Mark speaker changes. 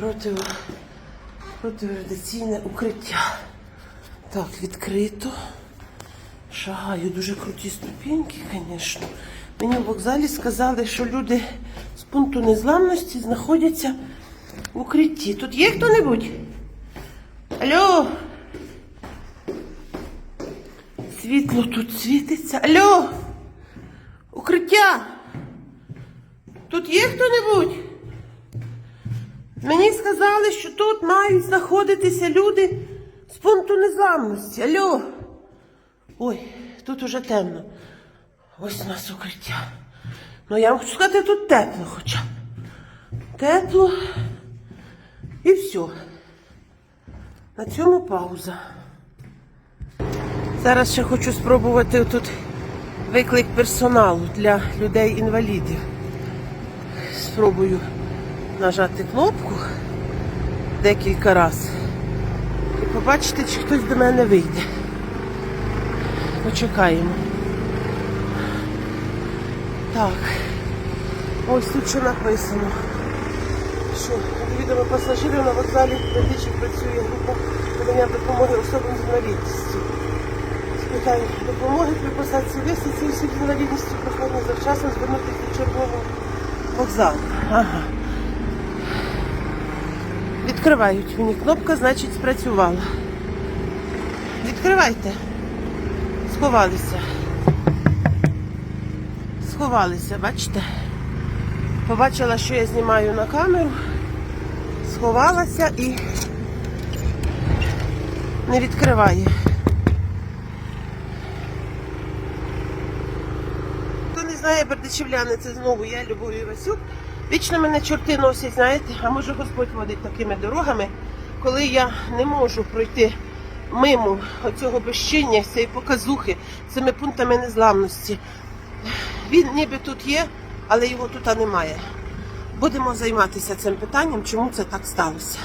Speaker 1: Проти, протирадиційне укриття. Так, відкрито. Шагаю, дуже круті ступеньки, звісно. Мені в вокзалі сказали, що люди з пункту незламності знаходяться в укритті. Тут є хто-небудь? Алло? Світло тут світиться. Алло? Укриття? Тут є хто-небудь? Мені сказали, що тут мають знаходитися люди з пункту незламності. Алло? Ой, тут уже темно. Ось у нас укриття. Ну я вам хочу сказати, тут тепло хоча. Тепло. І все. На цьому пауза. Зараз ще хочу спробувати тут виклик персоналу для людей-інвалідів. Спробую нажати кнопку декілька разів. І побачити, чи хтось до мене вийде. Почекаємо. Так. Ось тут що написано. Що відомо пасажирів на вокзалі медичних працює група надання допомоги особам з інвалідністю. З питань допомоги при посадці висадці з інвалідністю прохання завчасно звернутися до чергового вокзалу. Ага. Відкривають мені кнопка, значить спрацювала. Відкривайте. Сховалися. Сховалися, бачите? Побачила, що я знімаю на камеру, сховалася і не відкриває. Хто не знає, бердичівляни, це знову я, Любов Івасюк. Вічно мене чорти носять, знаєте, а може Господь водить такими дорогами, коли я не можу пройти мимо оцього безчиння, цієї показухи, цими пунктами незламності. Він ніби тут є, але його тут немає. Будемо займатися цим питанням, чому це так сталося.